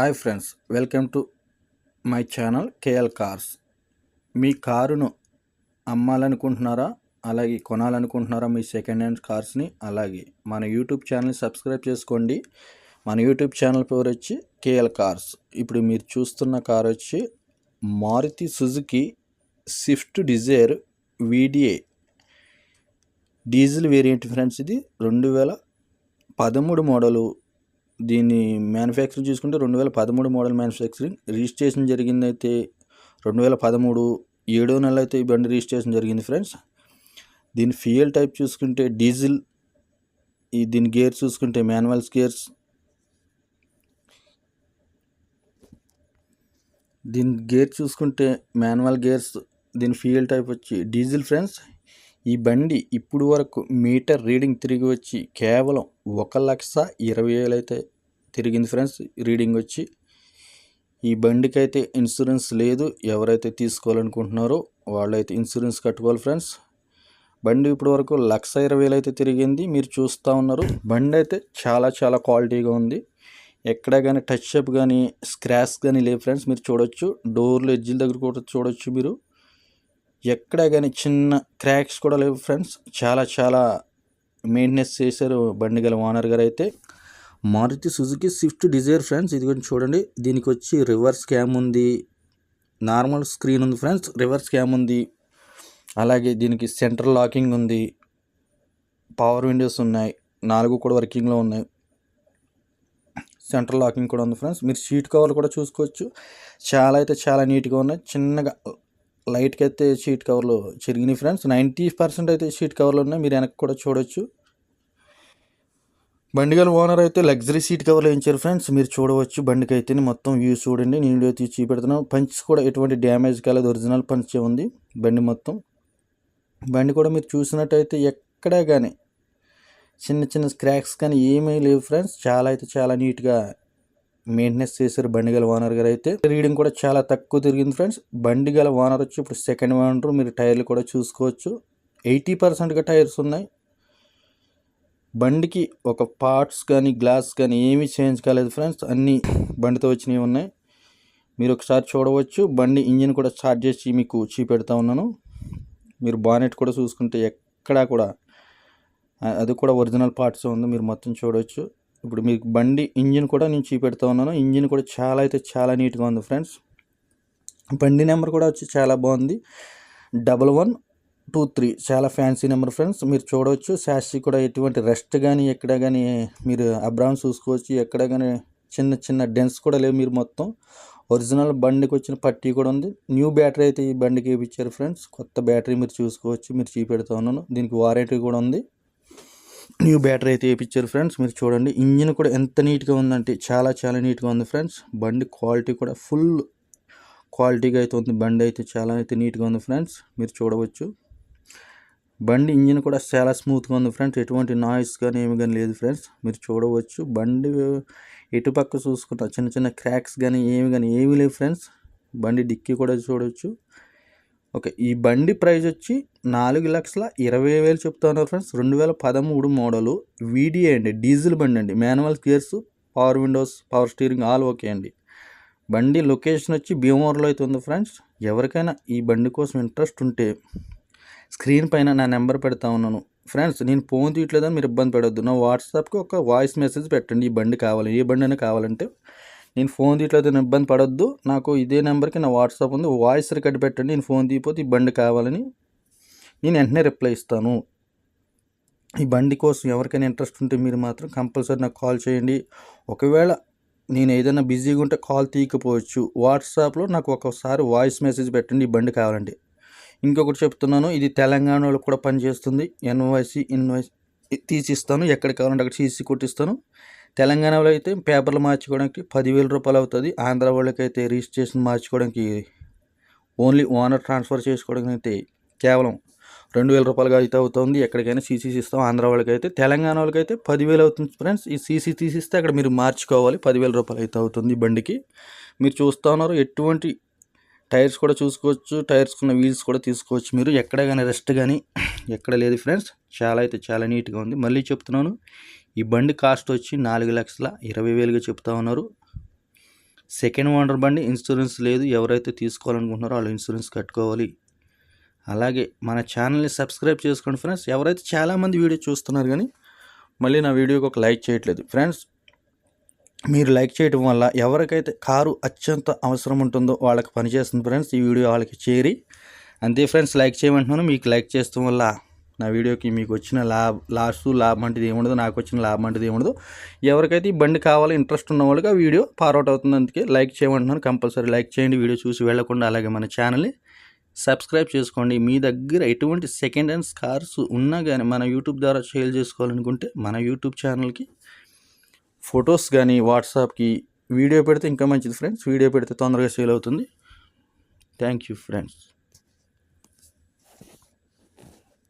Hi friends welcome to my channel KL cars. మీ కారును అమ్మాలనుకుంటున్నారా? అలాగే కొనాలనుకుంటున్నారా మీ సెకండ్ హ్యాండ్ కార్స్ని? అలాగే మన యూట్యూబ్ ఛానల్ సబ్స్క్రైబ్ చేసుకోండి. మన యూట్యూబ్ ఛానల్ పేరు వచ్చి కేఎల్ కార్స్. ఇప్పుడు మీరు చూస్తున్న కార్ వచ్చి Maruti Suzuki Swift Dzire VDA. Diesel variant friends ఇది రెండు వేల పదమూడు మోడలు దీని మ్యానుఫ్యాక్చరింగ్ చూసుకుంటే రెండు వేల పదమూడు మోడల్ మ్యానుఫ్యాక్చరింగ్ రిజిస్ట్రేషన్ జరిగింది అయితే రెండు వేల పదమూడు ఏడో నెల అయితే ఈ బండి రిజిస్ట్రేషన్ జరిగింది ఫ్రెండ్స్ దీని ఫ్యూయల్ టైప్ చూసుకుంటే డీజిల్ ఈ దీని గేర్ చూసుకుంటే మాన్యువల్స్ గేర్స్ దీని గేర్ చూసుకుంటే మాన్యువల్ గేర్స్ దీని ఫ్యూయల్ టైప్ వచ్చి డీజిల్ ఫ్రెండ్స్ ఈ బండి ఇప్పుడు వరకు మీటర్ రీడింగ్ తిరిగి వచ్చి కేవలం ఒక లక్ష ఇరవై వేలు అయితే తిరిగింది ఫ్రెండ్స్ రీడింగ్ వచ్చి. ఈ బండికి అయితే ఇన్సూరెన్స్ లేదు. ఎవరైతే తీసుకోవాలనుకుంటున్నారో వాళ్ళైతే ఇన్సూరెన్స్ కట్టుకోవాలి ఫ్రెండ్స్. బండి ఇప్పుడు వరకు లక్ష ఇరవై వేలు అయితే తిరిగింది. మీరు చూస్తూ ఉన్నారు. బండి అయితే చాలా చాలా క్వాలిటీగా ఉంది. ఎక్కడ కానీ టచ్ అప్ కానీ స్క్రాచ్ కానీ లేవు ఫ్రెండ్స్. మీరు చూడొచ్చు. డోర్లు ఎడ్జిల దగ్గర కూడా చూడొచ్చు మీరు. ఎక్కడ కానీ చిన్న క్రాక్స్ కూడా లేవు ఫ్రెండ్స్. చాలా చాలా మెయింటెనెన్స్ చేశారు బండి గల ఓనర్ గారు అయితే. Maruti Suzuki Swift Dzire friends ఇది కొంచెం చూడండి. దీనికి వచ్చి రివర్స్ క్యామ్ ఉంది. నార్మల్ స్క్రీన్ ఉంది ఫ్రెండ్స్. రివర్స్ క్యామ్ ఉంది. అలాగే దీనికి సెంట్రల్ లాకింగ్ ఉంది. పవర్ విండోస్ ఉన్నాయి. నాలుగు కూడా వర్కింగ్లో ఉన్నాయి. సెంట్రల్ లాకింగ్ కూడా ఉంది ఫ్రెండ్స్. మీరు సీట్ కవర్లు కూడా చూసుకోవచ్చు. చాలా అయితే చాలా నీట్గా ఉన్నాయి. చిన్నగా లైట్కి అయితే షీట్ కవర్లు చిరిగినాయి ఫ్రెండ్స్. నైంటీ పర్సెంట్ అయితే షీట్ కవర్లు ఉన్నాయి. మీరు వెనక్కి కూడా చూడొచ్చు. బండిగల ఓనర్ అయితే లగ్జరీ సీట్ కవర్లు వేయించారు ఫ్రెండ్స్. మీరు చూడవచ్చు. బండికి అయితే మొత్తం వ్యూ చూడండి. నేను తీసి చూపెడుతున్నాను. పంచ్ కూడా ఎటువంటి డ్యామేజ్ కాలేదు. ఒరిజినల్ పంచే ఉంది బండి మొత్తం. బండి కూడా మీరు చూసినట్టయితే ఎక్కడా కానీ చిన్న చిన్న స్క్రాక్స్ కానీ ఏమీ లేవు ఫ్రెండ్స్. చాలా అయితే చాలా నీట్గా మెయింటెనెన్స్ చేశారు బండి గల ఓనర్ గారు అయితే రీడింగ్ కూడా చాలా తక్కువ తిరిగింది ఫ్రెండ్స్. బండి గల ఓనర్ వచ్చి ఇప్పుడు సెకండ్ ఓనర్ మీరు టైర్లు కూడా చూసుకోవచ్చు. ఎయిటీ పర్సెంట్గా టైర్స్ ఉన్నాయి. బండికి ఒక పార్ట్స్ కానీ గ్లాస్ కానీ ఏమీ చేంజ్ కాలేదు ఫ్రెండ్స్. అన్నీ బండితో వచ్చినవి ఉన్నాయి. మీరు ఒకసారి చూడవచ్చు. బండి ఇంజిన్ కూడా స్టార్ట్ చేసి మీకు చూపెడతా ఉన్నాను. మీరు బానెట్ కూడా చూసుకుంటే ఎక్కడా కూడా అది కూడా ఒరిజినల్ పార్ట్స్ ఉంది. మీరు మొత్తం చూడవచ్చు ఇప్పుడు మీకు బండి ఇంజిన్ కూడా నేను చూపెడతా ఉన్నాను. ఇంజిన్ కూడా చాలా అయితే చాలా నీట్గా ఉంది ఫ్రెండ్స్. బండి నెంబర్ కూడా వచ్చి చాలా బాగుంది. డబల్ వన్ టూ త్రీ చాలా ఫ్యాన్సీ నెంబర్ ఫ్రెండ్స్. మీరు చూడవచ్చు శాషి కూడా ఎటువంటి రెస్ట్ కానీ ఎక్కడ కానీ మీరు అబ్రామ్ చూసుకోవచ్చు ఎక్కడ కానీ చిన్న చిన్న డెన్స్ కూడా లేవు మీరు మొత్తం. ఒరిజినల్ బండికి వచ్చిన పట్టీ కూడా ఉంది. న్యూ బ్యాటరీ అయితే ఈ బండికి ఇప్పించారు ఫ్రెండ్స్. కొత్త బ్యాటరీ మీరు చూసుకోవచ్చు మీరు చూపెడతా ఉన్నాను. దీనికి వారంటీ కూడా ఉంది. న్యూ బ్యాటరీ అయితే వేయించారు ఫ్రెండ్స్ మీరు చూడండి ఇంజిన్ కూడా ఎంత నీట్గా ఉందంటే చాలా చాలా నీట్గా ఉంది ఫ్రెండ్స్ బండి క్వాలిటీ కూడా ఫుల్ క్వాలిటీగా అయితే ఉంది. బండి అయితే చాలా అయితే నీట్గా ఉంది ఫ్రెండ్స్ మీరు చూడవచ్చు. బండి ఇంజిన్ కూడా చాలా స్మూత్గా ఉంది ఫ్రెండ్స్ ఎటువంటి నాయిస్ కానీ ఏమి కానీ లేదు ఫ్రెండ్స్ మీరు చూడవచ్చు. బండి ఎటుపక్క చూసుకుంటా చిన్న చిన్న క్రాక్స్ కానీ ఏమి కానీ ఏమీ లేవు ఫ్రెండ్స్ బండి డిక్కీ కూడా చూడవచ్చు ఓకే ఈ బండి ప్రైస్ వచ్చి నాలుగు లక్షల ఇరవై వేలు చెప్తున్నారు ఫ్రెండ్స్. రెండు వేల పదమూడు మోడలు వీడియో అండి డీజిల్ బండి అండి. Manual gears power windows power steering all okay అండి. బండి లొకేషన్ వచ్చి భీమవరంలో అయితే ఉంది ఫ్రెండ్స్. ఎవరికైనా ఈ బండి కోసం ఇంట్రెస్ట్ ఉంటే స్క్రీన్ పైన నా నెంబర్ పెడతా ఉన్నాను. ఫ్రెండ్స్ నేను ఫోన్ తీయట్లేదని మీరు ఇబ్బంది పడొద్దు. నా వాట్సాప్కి ఒక వాయిస్ మెసేజ్ పెట్టండి. ఈ బండి కావాలి ఏ బండి అయినా కావాలంటే నేను ఫోన్ తీయట్లేదు ఇబ్బంది పడొద్దు. నాకు ఇదే నెంబర్కి నా వాట్సాప్ ఉంది. వాయిస్ రికార్డ్ పెట్టండి నేను ఫోన్ తీయపోతే ఈ బండి కావాలని నేను వెంటనే రిప్లై ఇస్తాను. ఈ బండి కోసం ఎవరికైనా ఇంట్రెస్ట్ ఉంటే మీరు మాత్రం కంపల్సరీ నాకు కాల్ చేయండి. ఒకవేళ నేను ఏదైనా బిజీగా ఉంటే కాల్ తీయకపోవచ్చు. వాట్సాప్లో నాకు ఒకసారి వాయిస్ మెసేజ్ పెట్టండి ఈ బండి కావాలండి ఇంకొకటి చెప్తున్నాను ఇది తెలంగాణలో కూడా పనిచేస్తుంది. ఎన్వైసి ఇన్వైస్ తీసిస్తాను. ఎక్కడ కావాలంటే అక్కడ సీసీ కొట్టిస్తాను. తెలంగాణలో అయితే పేపర్లు మార్చుకోవడానికి పదివేల రూపాయలు అవుతుంది. ఆంధ్ర వాళ్ళకి అయితే రిజిస్ట్రేషన్ మార్చుకోవడానికి ఓన్లీ ఓనర్ ట్రాన్స్ఫర్ చేసుకోవడానికి అయితే కేవలం రెండు వేల రూపాయలుగా అయితే అవుతుంది. ఎక్కడికైనా సీసీసీ ఇస్తాం. ఆంధ్ర వాళ్ళకి అయితే తెలంగాణ వాళ్ళకి అయితే పదివేలు అవుతుంది ఫ్రెండ్స్. ఈ సీసీ తీసిస్తే అక్కడ మీరు మార్చుకోవాలి. పదివేల రూపాయలు అయితే అవుతుంది బండికి. మీరు చూస్తూ ఉన్నారు ఎటువంటి టైర్స్ కూడా చూసుకోవచ్చు. టైర్స్ ఉన్న వీల్స్ కూడా తీసుకోవచ్చు మీరు. ఎక్కడ కానీ రెస్ట్ కానీ ఎక్కడ లేదు ఫ్రెండ్స్. చాలా అయితే చాలా నీట్గా ఉంది. మళ్ళీ చెప్తున్నాను ఈ బండి కాస్ట్ వచ్చి నాలుగు లక్షల ఇరవై వేలుగా చెప్తా ఉన్నారు. సెకండ్ ఓనర్ బండి ఇన్సూరెన్స్ లేదు. ఎవరైతే తీసుకోవాలనుకుంటున్నారో వాళ్ళు ఇన్సూరెన్స్ కట్టుకోవాలి. అలాగే మన ఛానల్ని సబ్స్క్రైబ్ చేసుకోండి ఫ్రెండ్స్ ఎవరైతే చాలామంది వీడియో చూస్తున్నారు కానీ మళ్ళీ నా వీడియోకి ఒక లైక్ చేయట్లేదు. ఫ్రెండ్స్ మీరు లైక్ చేయడం వల్ల ఎవరికైతే కారు అత్యంత అవసరం ఉంటుందో వాళ్ళకి పనిచేస్తుంది ఫ్రెండ్స్ ఈ వీడియో వాళ్ళకి చేరి అంతే ఫ్రెండ్స్ లైక్ చేయమంటున్నాను. మీకు లైక్ చేస్తాం వల్ల నా వీడియోకి మీకు వచ్చిన లాభ లాస్ లాభం అంటే ఏముండదు నాకు వచ్చిన లాభం అంటే ఏముండదు. ఎవరికైతే ఈ బండి కావాలో ఇంట్రెస్ట్ ఉన్న వాళ్ళకి ఆ వీడియో ఫార్వర్డ్ అవుతుంది. అందుకే లైక్ చేయమంటున్నాను. కంపల్సరీ లైక్ చేయండి. వీడియో చూసి వెళ్ళకుండా అలాగే మన ఛానల్ని సబ్స్క్రైబ్ చేసుకోండి. మీ దగ్గర ఎటువంటి సెకండ్ హ్యాండ్ కార్స్ ఉన్నా కానీ మన యూట్యూబ్ ద్వారా సేల్ చేసుకోవాలనుకుంటే మన యూట్యూబ్ ఛానల్కి ఫొటోస్ కానీ వాట్సాప్కి వీడియో పెడితే ఇంకా మంచిది ఫ్రెండ్స్ వీడియో పెడితే తొందరగా సేల్ అవుతుంది. Thank you friends